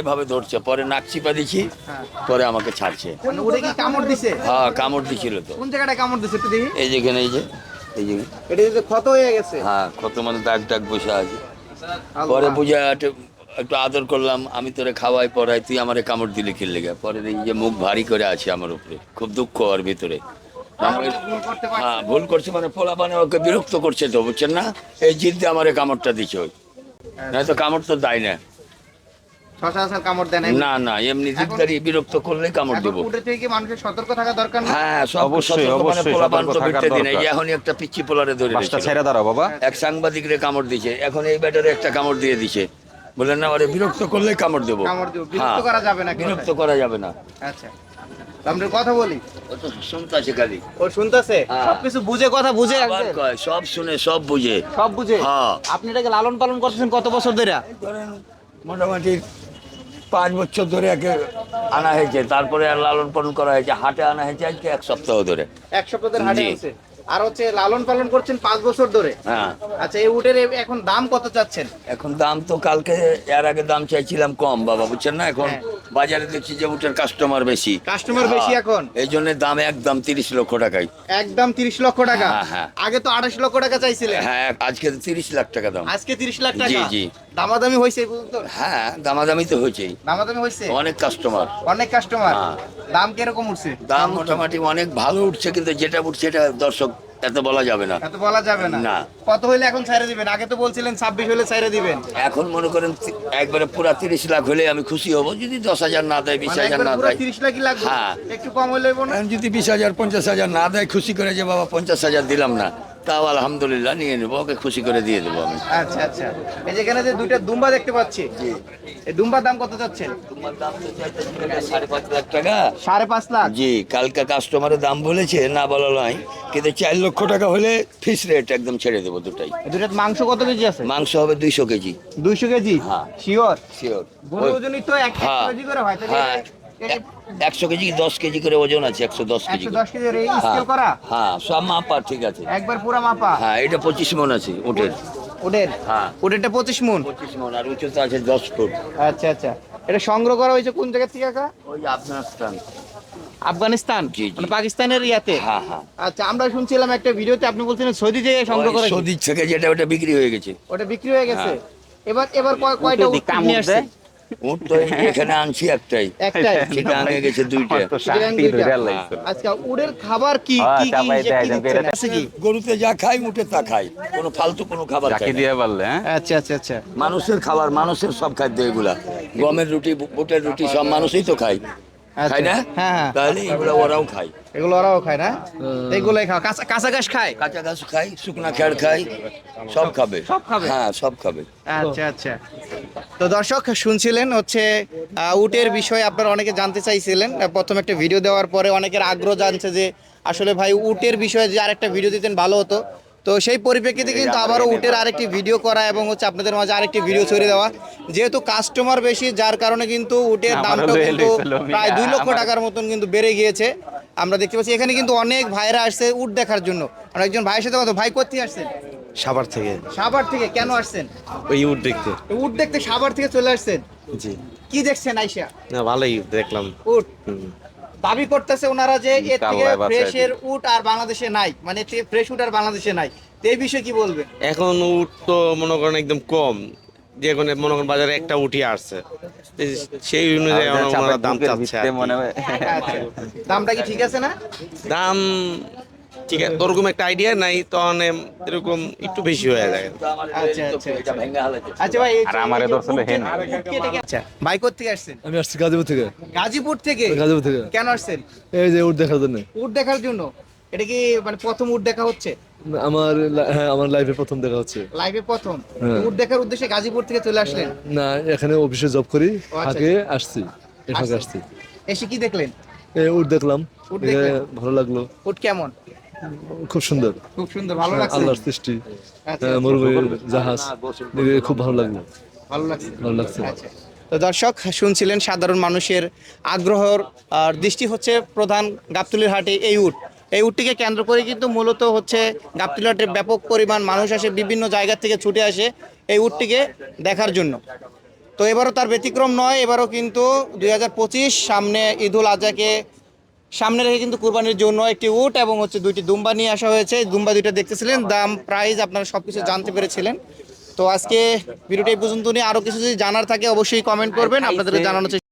এভাবে ধরছে পরে নাক চিপা দিছি হ্যাঁ। পরে আমাকে ছাড়ছে। মানে দিছে? হ্যাঁ কামড় দিছিল তো। কোন জায়গাটায় কামড় দিছে একটু দেখি। এই যেখানে এই যে এই যে। এটা যে ক্ষত হয়ে গেছে? হ্যাঁ কত মানে দাগ দাগ বসে আছে। পরে বুঝে একটু আদর করলাম আমি তোরে খাওয়াই পড়াই তুই আমারে কামড় দিলে কি লেগে। পরে দেখি যে মুখ ভারী করে আছে আমার উপরে খুব দুঃখ ওর ভিতরে। হ্যাঁ ভুল করছে মানে পোলা মানে ওকে বিরক্ত করছে তো বুঝছেন না? এই জিদ্দে আমারে কামড়টা দিচ্ছে ওই। নয়তো কামড় তো দেয় না। না না এমনি জিদ্দারি বিরক্ত করলে কামড় দেবো। মানুষের সতর্ক থাকা দরকার না? হ্যাঁ অবশ্যই, মানে অবশ্যই একটা পিচ্ছি পোলারে ধরে পাঁচটা ছেড়ে দাঁড়াও বাবা। এক সাংবাদিকরে কামড় দিছে। এখন এই ব্যাটারে একটা কামড় দিয়ে দিছে। বললেন না ওরে বিরক্ত করলে কামড় দেবো। কামড় দিব। বিরক্ত হ্যাঁ, করা যাবে না বিরক্ত করা যাবে না। আচ্ছা। আমরা কথা বলি। ও তো শুনতেছে খালি। ও শুনতেছে? হ্যাঁ। সবকিছু বুঝে কথা বুঝে সব শুনে সব বুঝে। সব বুঝে? হ্যাঁ। আপনি এটাকে লালন পালন করতেছেন কত বছর ধরে? ধরেন মোটামুটি পাঁচ বছর ধরে একে আনা হয়েছে। তারপরে লালন পালন করা হয়েছে। হাটে আনা হয়েছে আজকে এক সপ্তাহ ধরে। এক সপ্তাহ ধরে হাটে। আছে আর হচ্ছে লালন পালন করছেন পাঁচ বছর ধরে। হ্যাঁ। আচ্ছা এই উটের এখন দাম কত চাচ্ছেন? এখন দাম তো কালকে এর আগে দাম চাইছিলাম কম বাবা বুঝছেন না? এখন হ্যাঁ। বাজারে দেখছি যে উটের কাস্টমার বেশি। কাস্টমার বেশি হ্যাঁ, এখন? এই জন্য দাম একদম তিরিশ লক্ষ টাকাই একদম তিরিশ লক্ষ টাকা? হ্যাঁ। আগে তো আঠাশ লক্ষ টাকা চাইছিলেন। হ্যাঁ আজকে তিরিশ লাখ টাকা দাম। আজকে তিরিশ লাখ টাকা? জি, জি। দামাদামি হয়েছে এই পর্যন্ত? হ্যাঁ দামাদামি তো হয়েছেই। দামাদামি হয়েছে? অনেক কাস্টমার অনেক কাস্টমার হ্যাঁ। দাম কীরকম উঠছে? দাম মোটামুটি অনেক ভালো উঠছে কিন্তু যেটা উঠছে এটা দর্শক এত বলা যাবে না। এত বলা যাবে না। না। কত হইলে এখন ছাইরে দিবেন? আগে তো বলছিলেন ছাব্বিশ হলে ছাইরে দিবেন। এখন মনে করেন একবারে পুরা তিরিশ লাখ হলে আমি খুশি হব যদি দশ হাজার না দেয় বিশ মানে হাজার না দেয়। তিরিশ লাখই লাগবে? হ্যাঁ। একটু কম হলে যদি বিশ হাজার পঞ্চাশ হাজার না দেয় খুশি করে যে বাবা পঞ্চাশ হাজার দিলাম না। তাও আলহামদুলিল্লাহ নিয়ে নেব ওকে খুশি করে দিয়ে দেবো আমি। আচ্ছা আচ্ছা। এই যেখানে যে দুইটা দুম্বা দেখতে পাচ্ছি এই দুম্বার দাম কত চাইতেছি সাড়ে পাঁচ লাখ টাকা। সাড়ে পাঁচ লাখ? জি কালকে কাস্টমারের দাম বলেছে না বলা নয় কিন্তু চার লক্ষ টাকা হলে ফিস রেট একদম ছেড়ে দেবো দুটাই। দুটার মাংস কত কেজি আছে? মাংস হবে দুইশো কেজি। দুইশো কেজি? হ্যাঁ। শিওর শিওর ওজনই তো এক হ্যাঁ। কেজি করে হয় হ্যাঁ। একশো কেজি দশ কেজি করে ওজন আছে? একশো দশ কেজি হ্যাঁ স্কেল করা? হ্যাঁ সব মাপা ঠিক আছে। একবার পুরা মাপা? হ্যাঁ এটা পঁচিশ মন আছে ওদের হ্যাঁ। পঁচিশ মন? পঁচিশ মন আর উচ্চতা আছে দশ ফুট। আচ্ছা আচ্ছা। এটা সংগ্রহ করা হয়েছে কোন জায়গা থেকে কাকা ওই আফগানিস্তান। জি, জি। মানে পাকিস্তানের ইয়াতে? হ্যাঁ হ্যাঁ। আচ্ছা আমরা শুনছিলাম একটা ভিডিওতে আপনি বলছিলেন সৌদি থেকে সংগ্রহ করে সৌদি থেকে যেটা ওটা বিক্রি হয়ে গেছে। ওটা বিক্রি হয়ে গেছে। হ্যাঁ। এবার এবার কয়- কয়টা উট নিয়ে আসছে। উট তো এখানে আনছি একটাই। একটাই? সেটা আনে গেছে দুইটা। তো সুতরাং শান্তি দুইটা। ধরে লাইছিল। আচ্ছা উড়ের খাবার কি? হ্যাঁ, কি কি গরুতে যা খাই উঠে তা খাই কোনো ফালতু কোনো খাবার খাই দিয়ে পারলে হ্যাঁ? আচ্ছা আচ্ছা আচ্ছা। মানুষের খাবার মানুষের সব খাদ্য এগুলা। গমের রুটি বুটের রুটি সব মানুষই তো খায়। আচ্ছা। খায় না? হ্যাঁ হ্যাঁ। তাহলে এগুলো ওরাও খায়। এগুলো ওরাও খায় না? এগুলাই খাও। কাঁচা কাঁচা ঘাস খায়? কাঁচা ঘাস খাই শুকনা খাই সব খাবে। সব খাবে? হ্যাঁ সব খাবে। আচ্ছা আচ্ছা। তো দর্শক শুনছিলেন হচ্ছে উটের বিষয়ে আপনারা অনেকে জানতে চাইছিলেন। প্রথম একটা ভিডিও দেওয়ার পরে অনেকের আগ্রহ জানছে যে আসলে ভাই উটের বিষয়ে যে আরেকটা ভিডিও দিতেন ভালো হতো। তো সেই পরিপ্রেক্ষিতে কিন্তু আবারও উটের আরেকটি ভিডিও করা এবং হচ্ছে আপনাদের মাঝে আরেকটি ভিডিও ছড়িয়ে দেওয়া। যেহেতু কাস্টমার বেশি যার কারণে কিন্তু উটের দামটা কিন্তু প্রায় দুই লক্ষ টাকার মতন কিন্তু বেড়ে গিয়েছে। আমরা দেখতে পাচ্ছি এখানে কিন্তু অনেক ভাইরা আসছে উট দেখার জন্য। আর একজন ভাইয়ের সাথে কথা ভাই কোথায় আসছেন? সাভার থেকে। সাভার থেকে। কেন আসছেন? ওই উট দেখতে। উট দেখতে সাভার থেকে চলে আসছেন? জি। কি দেখছেন আইসা? না ভালোই দেখলাম। উট। দাবি করতেছে ওনারা যে এর থেকে ফ্রেশের উট আর বাংলাদেশে নাই। মানে ফ্রেশ উট আর বাংলাদেশে নাই। তো এই বিষয়ে কি বলবে এখন উট তো মনে করেন একদম কম। যে কোনো মনে করেন বাজারে একটা উঠি আসছে। সেই অনুযায়ী আমাদের ওনারা দাম চাচ্ছে। মনে হয়। আচ্ছা। দামটা কি ঠিক আছে না? দাম ঠিক আছে ওরকম একটা আইডিয়া নাই তখন এরকম একটু বেশি হয়ে যায়। আচ্ছা আচ্ছা আচ্ছা। ভাই আর আমারে হেন। কেটে গে- আচ্ছা ভাই থেকে আসছেন? আমি আসছি গাজীপুর থেকে। গাজীপুর থেকে? গাজীপুর থেকে। কেন আসছেন? এই যে উট দেখার জন্য। উট দেখার জন্য? এটা কি মানে প্রথম উট দেখা হচ্ছে? আমার লা- হ্যাঁ আমার লাইফে প্রথম দেখা হচ্ছে। লাইভে প্রথম? হ্যাঁ। উট দেখার উদ্দেশ্যে গাজীপুর থেকে চলে আসলেন? না এখানে অফিসে জব করি আচ্ছা। আগে আসছি এর ফাঁকে আসছি। এসে কি দেখলেন? এই উট দেখলাম ভালো লাগল। উট কেমন? খুব সুন্দর। খুব সুন্দর ভালো লাগছে? আল্লাহর সৃষ্টি আচ্ছা, মরুভূমির জাহাজ খুব ভালো লাগল। ভালো লাগছে? ভালো লাগছে। আচ্ছা। তো দর্শক শুনছিলেন সাধারণ মানুষের আগ্রহর আর দৃষ্টি হচ্ছে প্রধান গাবতলির হাটে এই উট। এই উটটিকে কেন্দ্র করে কিন্তু মূলত হচ্ছে গাবতলি হাটে ব্যাপক পরিমাণ মানুষ আসে বিভিন্ন জায়গা থেকে ছুটে আসে এই উটটিকে দেখার জন্য। তো এবারও তার ব্যতিক্রম নয় এবারও কিন্তু দুই হাজার পঁচিশ সামনে ঈদুল আজহাকে সামনে রেখে কিন্তু কুরবানির জন্য একটি উট এবং হচ্ছে দুইটি দুম্বা নিয়ে আসা হয়েছে। দুম্বা দুইটা দেখতেছিলেন দাম প্রাইস আপনারা সব কিছু জানতে পেরেছিলেন। তো আজকে ভিডিওটা এই পর্যন্ত নিয়ে আরও কিছু যদি জানার থাকে অবশ্যই কমেন্ট করবেন। আপনাদের জানানোর চেষ্টা